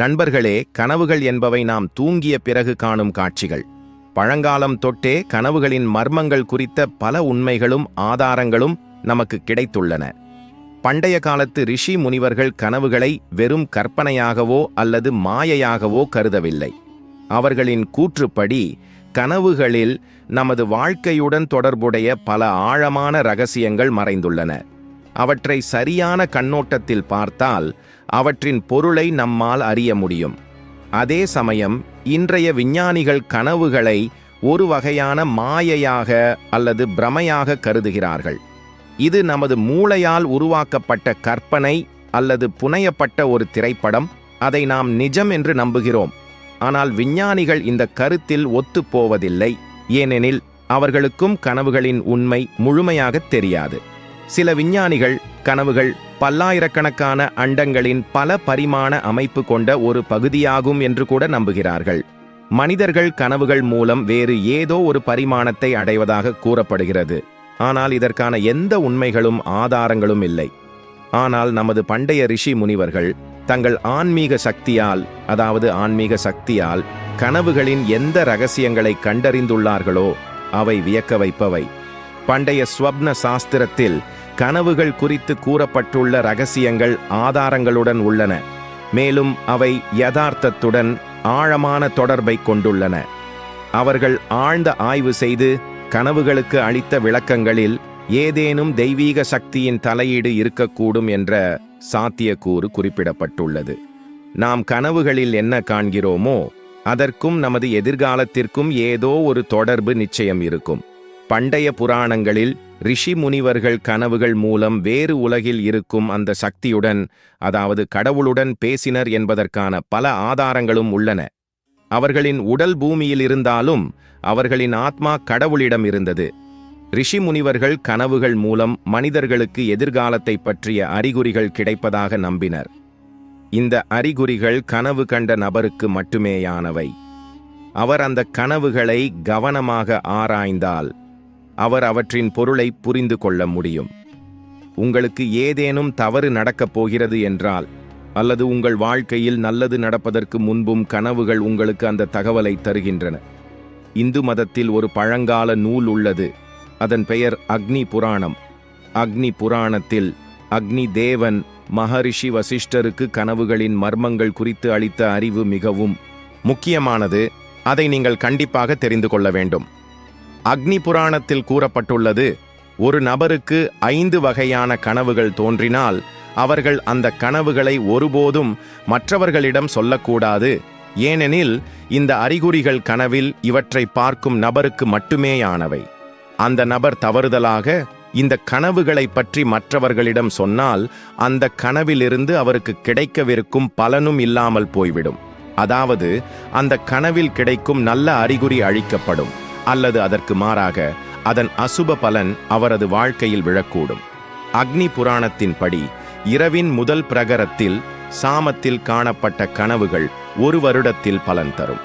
நண்பர்களே கனவுகள் என்பவை நாம் தூங்கிய பிறகு காணும் காட்சிகள். பழங்காலம் தொட்டே கனவுகளின் மர்மங்கள் குறித்த பல உண்மைகளும் ஆதாரங்களும் நமக்கு கிடைத்துள்ளன. பண்டைய காலத்து ரிஷி முனிவர்கள் கனவுகளை வெறும் கற்பனையாகவோ அல்லது மாயையாகவோ கருதவில்லை. அவர்களின் கூற்றுப்படி கனவுகளில் நமது வாழ்க்கையுடன் தொடர்புடைய பல ஆழமான ரகசியங்கள் மறைந்துள்ளன. அவற்றை சரியான கண்ணோட்டத்தில் பார்த்தால் அவற்றின் பொருளை நம்மால் அறிய முடியும். அதே சமயம் இன்றைய விஞ்ஞானிகள் கனவுகளை ஒரு வகையான மாயையாக அல்லது பிரமையாக கருதுகிறார்கள். இது நமது மூளையால் உருவாக்கப்பட்ட கற்பனை அல்லது புனையப்பட்ட ஒரு திரைப்படம். அதை நாம் நிஜம் என்று நம்புகிறோம். ஆனால் விஞ்ஞானிகள் இந்த கருத்தில் ஒத்துப்போவதில்லை. ஏனெனில் அவர்களுக்கும் கனவுகளின் உண்மை முழுமையாகத் தெரியாது. சில விஞ்ஞானிகள் கனவுகள் பல்லாயிரக்கணக்கான அண்டங்களின் பல பரிமாண அமைப்பு கொண்ட ஒரு பகுதியாகும் என்று கூட நம்புகிறார்கள். மனிதர்கள் கனவுகள் மூலம் வேறு ஏதோ ஒரு பரிமாணத்தை அடைவதாக கூறப்படுகிறது. ஆனால் இதற்கான எந்த உண்மைகளும் ஆதாரங்களும் இல்லை. ஆனால் நமது பண்டைய ரிஷி முனிவர்கள் தங்கள் ஆன்மீக சக்தியால் அதாவது ஆன்மீக சக்தியால் கனவுகளின் எந்த ரகசியங்களை கண்டறிந்துள்ளார்களோ அவை வியக்க வைப்பவை. பண்டைய ஸ்வப்ன சாஸ்திரத்தில் கனவுகள் குறித்து கூறப்பட்டுள்ள ரகசியங்கள் ஆதாரங்களுடன் உள்ளன. மேலும் அவை யதார்த்தத்துடன் ஆழமான தொடர்பை கொண்டுள்ளன. அவர்கள் ஆழ்ந்த ஆய்வு செய்து கனவுகளுக்கு அளித்த விளக்கங்களில் ஏதேனும் தெய்வீக சக்தியின் தலையீடு இருக்கக்கூடும் என்ற சாத்தியக்கூறு குறிப்பிடப்பட்டுள்ளது. நாம் கனவுகளில் என்ன காண்கிறோமோ அதற்கும் நமது எதிர்காலத்திற்கும் ஏதோ ஒரு தொடர்பு நிச்சயம் இருக்கும். பண்டைய புராணங்களில் ரிஷி முனிவர்கள் கனவுகள் மூலம் வேறு உலகில் இருக்கும் அந்த சக்தியுடன் அதாவது கடவுளுடன் பேசினர் என்பதற்கான பல ஆதாரங்களும் உள்ளன. அவர்களின் உடல் பூமியில் இருந்தாலும் அவர்களின் ஆத்மா கடவுளிடம் இருந்தது. ரிஷி முனிவர்கள் கனவுகள் மூலம் மனிதர்களுக்கு எதிர்காலத்தை பற்றிய அறிகுறிகள் கிடைப்பதாக நம்பினர். இந்த அறிகுறிகள் கனவு கண்ட நபருக்கு மட்டுமேயானவை. அவர் அந்த கனவுகளை கவனமாக ஆராய்ந்தால் அவர் அவற்றின் பொருளை புரிந்து கொள்ள முடியும். உங்களுக்கு ஏதேனும் தவறு நடக்கப் போகிறது என்றால் அல்லது உங்கள் வாழ்க்கையில் நல்லது நடப்பதற்கு முன்பும் கனவுகள் உங்களுக்கு அந்த தகவலை தருகின்றன. இந்து மதத்தில் ஒரு பழங்கால நூல் உள்ளது. அதன் பெயர் அக்னி புராணம். அக்னி புராணத்தில் அக்னி தேவன் மகரிஷி வசிஷ்டருக்கு கனவுகளின் மர்மங்கள் குறித்து அளித்த அறிவு மிகவும் முக்கியமானது. அதை நீங்கள் கண்டிப்பாக தெரிந்து கொள்ள வேண்டும். அக்னி புராணத்தில் கூறப்பட்டுள்ளது ஒரு நபருக்கு ஐந்து வகையான கனவுகள் தோன்றினால் அவர்கள் அந்த கனவுகளை ஒருபோதும் மற்றவர்களிடம் சொல்லக்கூடாது. ஏனெனில் இந்த அறிகுறிகள் கனவில் இவற்றை பார்க்கும் நபருக்கு மட்டுமேயானவை. அந்த நபர் தவறுதலாக இந்த கனவுகளை பற்றி மற்றவர்களிடம் சொன்னால் அந்த கனவிலிருந்து அவருக்கு கிடைக்கவிருக்கும் பலனும் இல்லாமல் போய்விடும். அதாவது அந்த கனவில் கிடைக்கும் நல்ல அறிகுறி அழிக்கப்படும். அல்லது அதற்கு மாறாக அதன் அசுப பலன் அவரது வாழ்க்கையில் விழக்கூடும். அக்னி புராணத்தின்படி இரவின் முதல் பிரகரத்தில் சாமத்தில் காணப்பட்ட கனவுகள் ஒரு வருடத்தில் பலன் தரும்.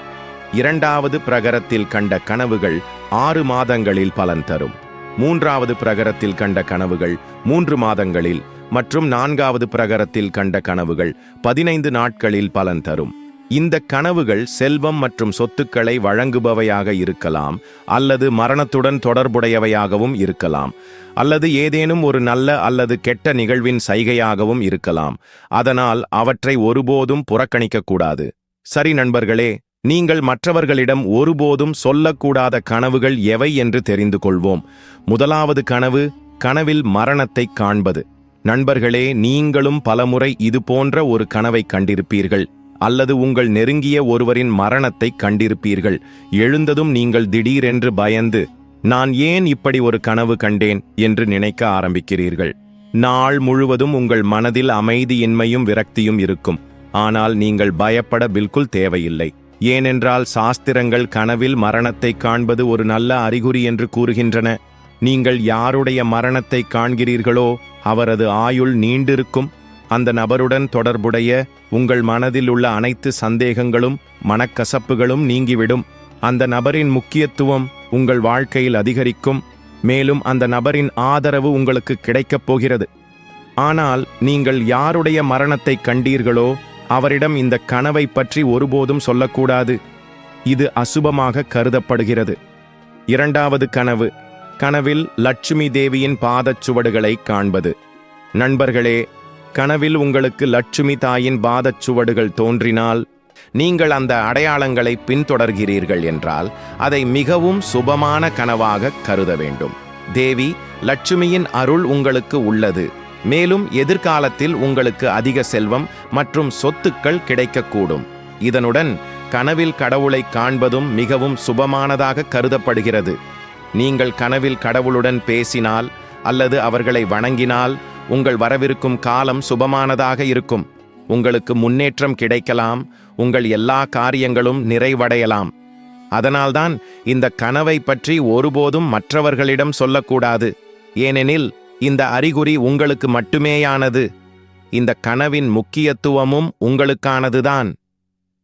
இரண்டாவது பிரகரத்தில் கண்ட கனவுகள் ஆறு மாதங்களில் பலன் தரும். மூன்றாவது பிரகரத்தில் கண்ட கனவுகள் மூன்று மாதங்களில் மற்றும் நான்காவது பிரகரத்தில் கண்ட கனவுகள் பதினைந்து நாட்களில் பலன் தரும். இந்த கனவுகள் செல்வம் மற்றும் சொத்துக்களை வழங்குபவையாக இருக்கலாம் அல்லது மரணத்துடன் தொடர்புடையவையாகவும் இருக்கலாம் அல்லது ஏதேனும் ஒரு நல்ல அல்லது கெட்ட நிகழ்வின் சைகையாகவும் இருக்கலாம். அதனால் அவற்றை ஒருபோதும் புறக்கணிக்கக்கூடாது. சரி நண்பர்களே நீங்கள் மற்றவர்களிடம் ஒருபோதும் சொல்லக்கூடாத கனவுகள் எவை என்று தெரிந்து கொள்வோம். முதலாவது கனவு கனவில் மரணத்தை காண்பது. நண்பர்களே நீங்களும் பலமுறை இது போன்ற ஒரு கனவை கண்டிருப்பீர்கள். அல்லது உங்கள் நெருங்கிய ஒருவரின் மரணத்தை கண்டிருப்பீர்கள். எழுந்ததும் நீங்கள் திடீரென்று பயந்து நான் ஏன் இப்படி ஒரு கனவு கண்டேன்? என்று நினைக்க ஆரம்பிக்கிறீர்கள். நாள் முழுவதும் உங்கள் மனதில் அமைதியின்மையும் விரக்தியும் இருக்கும். ஆனால் நீங்கள் பயப்பட பில்குல் தேவையில்லை. ஏனென்றால் சாஸ்திரங்கள் கனவில் மரணத்தை காண்பது ஒரு நல்ல அறிகுறி என்று கூறுகின்றன. நீங்கள் யாருடைய மரணத்தை காண்கிறீர்களோ அவரது ஆயுள் நீண்டிருக்கும். அந்த நபருடன் தொடர்புடைய உங்கள் மனதில் உள்ள அனைத்து சந்தேகங்களும் மனக்கசப்புகளும் நீங்கிவிடும். அந்த நபரின் முக்கியத்துவம் உங்கள் வாழ்க்கையில் அதிகரிக்கும். மேலும் அந்த நபரின் ஆதரவு உங்களுக்கு கிடைக்கப் போகிறது. ஆனால் நீங்கள் யாருடைய மரணத்தை கண்டீர்களோ அவரிடம் இந்த கனவை பற்றி ஒருபோதும் சொல்லக்கூடாது. இது அசுபமாக கருதப்படுகிறது. இரண்டாவது கனவு கனவில் லட்சுமி தேவியின் பாதச்சுவடுகளை காண்பது. நண்பர்களே கனவில் உங்களுக்கு லட்சுமி தாயின் பாதச் சுவடுகள் தோன்றினால் நீங்கள் அந்த அடையாளங்களை பின்தொடர்கிறீர்கள் என்றால் அதை மிகவும் சுபமான கனவாக கருத வேண்டும். தேவி லட்சுமியின் அருள் உங்களுக்கு உள்ளது. மேலும் எதிர்காலத்தில் உங்களுக்கு அதிக செல்வம் மற்றும் சொத்துக்கள் கிடைக்கக்கூடும். இதனுடன் கனவில் கடவுளை காண்பதும் மிகவும் சுபமானதாக கருதப்படுகிறது. நீங்கள் கனவில் கடவுளுடன் பேசினால் அல்லது அவர்களை வணங்கினால் உங்கள் வரவிருக்கும் காலம் சுபமானதாக இருக்கும். உங்களுக்கு முன்னேற்றம் கிடைக்கலாம். உங்கள் எல்லா காரியங்களும் நிறைவடையலாம். அதனால்தான் இந்த கனவை பற்றி ஒருபோதும் மற்றவர்களிடம் சொல்லக்கூடாது. ஏனெனில் இந்த அறிகுறி உங்களுக்கு மட்டுமேயானது. இந்த கனவின் முக்கியத்துவமும் உங்களுக்கானதுதான்.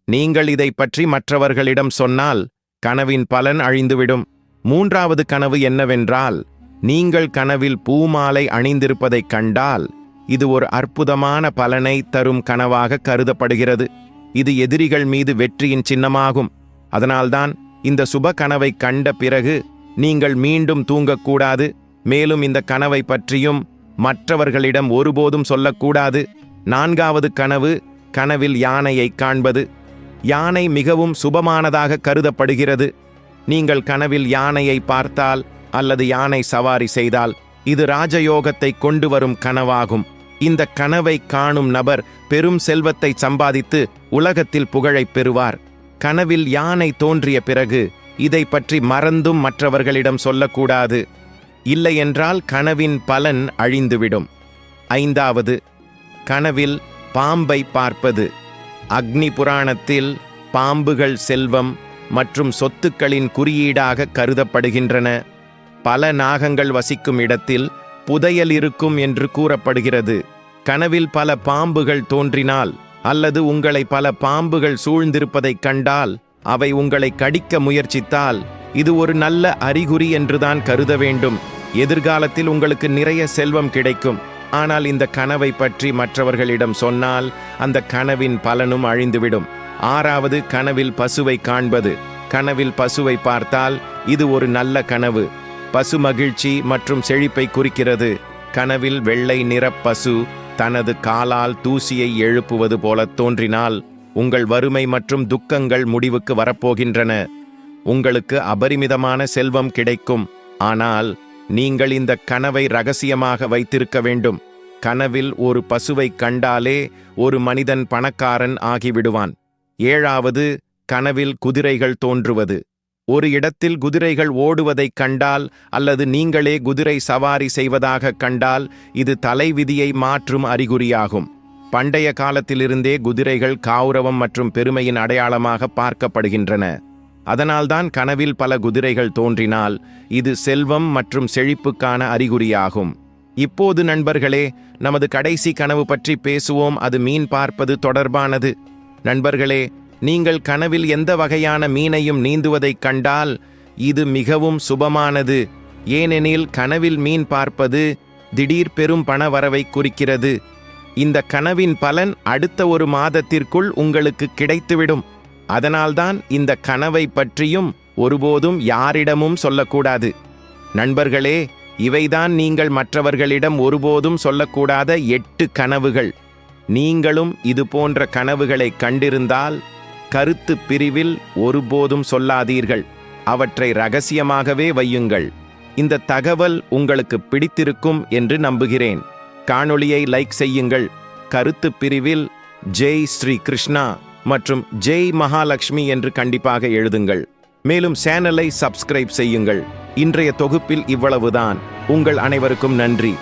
நீங்கள் இதை பற்றி மற்றவர்களிடம் சொன்னால் கனவின் பலன் அழிந்துவிடும். மூன்றாவது கனவு என்னவென்றால் நீங்கள் கனவில் பூமாலை அணிந்திருப்பதைக் கண்டால் இது ஒரு அற்புதமான பலனை தரும் கனவாக கருதப்படுகிறது. இது எதிரிகள் மீது வெற்றியின் சின்னமாகும். அதனால்தான் இந்த சுப கனவை கண்ட பிறகு நீங்கள் மீண்டும் தூங்கக்கூடாது. மேலும் இந்த கனவை பற்றியும் மற்றவர்களிடம் ஒருபோதும் சொல்லக்கூடாது. நான்காவது கனவு கனவில் யானையை காண்பது. யானை மிகவும் சுபமானதாக கருதப்படுகிறது. நீங்கள் கனவில் யானையை பார்த்தால் அல்லது யானை சவாரி செய்தால் இது ராஜயோகத்தை கொண்டு வரும் கனவாகும். இந்த கனவை காணும் நபர் பெரும் செல்வத்தை சம்பாதித்து உலகத்தில் புகழைப் பெறுவார். கனவில் யானை தோன்றிய பிறகு இதை பற்றி மறந்தும் மற்றவர்களிடம் சொல்லக்கூடாது. இல்லையென்றால் கனவின் பலன் அழிந்துவிடும். ஐந்தாவது கனவில் பாம்பை பார்ப்பது. அக்னி புராணத்தில் பாம்புகள் செல்வம் மற்றும் சொத்துக்களின் குறியீடாக கருதப்படுகின்றன. பல நாகங்கள் வசிக்கும் இடத்தில் புதையல் இருக்கும் என்று கூறப்படுகிறது. கனவில் பல பாம்புகள் தோன்றினால் அல்லது உங்களை பல பாம்புகள் சூழ்ந்திருப்பதைக் கண்டால் அவை உங்களை கடிக்க முயற்சித்தால் இது ஒரு நல்ல அறிகுறி என்றுதான் கருத வேண்டும். எதிர்காலத்தில் உங்களுக்கு நிறைய செல்வம் கிடைக்கும். ஆனால் இந்த கனவை பற்றி மற்றவர்களிடம் சொன்னால் அந்த கனவின் பலனும் அழிந்துவிடும். ஆறாவது கனவில் பசுவை காண்பது. கனவில் பசுவை பார்த்தால் இது ஒரு நல்ல கனவு. பசு மகிழ்ச்சி மற்றும் செழிப்பை குறிக்கிறது. கனவில் வெள்ளை நிற பசு தனது காலால் தூசியை எழுப்புவது போல தோன்றினால் உங்கள் வறுமை மற்றும் துக்கங்கள் முடிவுக்கு வரப்போகின்றன. உங்களுக்கு அபரிமிதமான செல்வம் கிடைக்கும். ஆனால் நீங்கள் இந்த கனவை ரகசியமாக வைத்திருக்க வேண்டும். கனவில் ஒரு பசுவை கண்டாலே ஒரு மனிதன் பணக்காரன் ஆகிவிடுவான். ஏழாவது கனவில் குதிரைகள் தோன்றுவது. ஒரு இடத்தில் குதிரைகள் ஓடுவதைக் கண்டால் அல்லது நீங்களே குதிரை சவாரி செய்வதாக கண்டால் இது தலைவிதியை மாற்றும் அறிகுறியாகும். பண்டைய காலத்திலிருந்தே குதிரைகள் கௌரவம் மற்றும் பெருமையின் அடையாளமாக பார்க்கப்படுகின்றன. அதனால்தான் கனவில் பல குதிரைகள் தோன்றினால் இது செல்வம் மற்றும் செழிப்புக்கான அறிகுறியாகும். இப்போது நண்பர்களே நமது கடைசி கனவு பற்றி பேசுவோம். அது மீன் பார்ப்பது தொடர்பானது. நண்பர்களே நீங்கள் கனவில் எந்த வகையான மீனையும் நீந்துவதைக் கண்டால் இது மிகவும் சுபமானது. ஏனெனில் கனவில் மீன் பார்ப்பது திடீர் பெரும் பணவரவை குறிக்கிறது. இந்த கனவின் பலன் அடுத்த ஒரு மாதத்திற்குள் உங்களுக்கு கிடைத்துவிடும். அதனால்தான் இந்த கனவை பற்றியும் ஒருபோதும் யாரிடமும் சொல்லக்கூடாது. நண்பர்களே இவைதான் நீங்கள் மற்றவர்களிடம் ஒருபோதும் சொல்லக்கூடாத எட்டு கனவுகள். நீங்களும் இது போன்ற கனவுகளை கண்டிருந்தால் கருத்து பிரிவில் ஒருபோதும் சொல்லாதீர்கள். அவற்றை ரகசியமாகவே வையுங்கள். இந்த தகவல் உங்களுக்கு பிடித்திருக்கும் என்று நம்புகிறேன். காணொளியை லைக் செய்யுங்கள். கருத்து பிரிவில் ஜெய் ஸ்ரீ கிருஷ்ணா மற்றும் ஜெய் மகாலட்சுமி என்று கண்டிப்பாக எழுதுங்கள். மேலும் சேனலை சப்ஸ்கிரைப் செய்யுங்கள். இன்றைய தொகுப்பில் இவ்வளவுதான். உங்கள் அனைவருக்கும் நன்றி.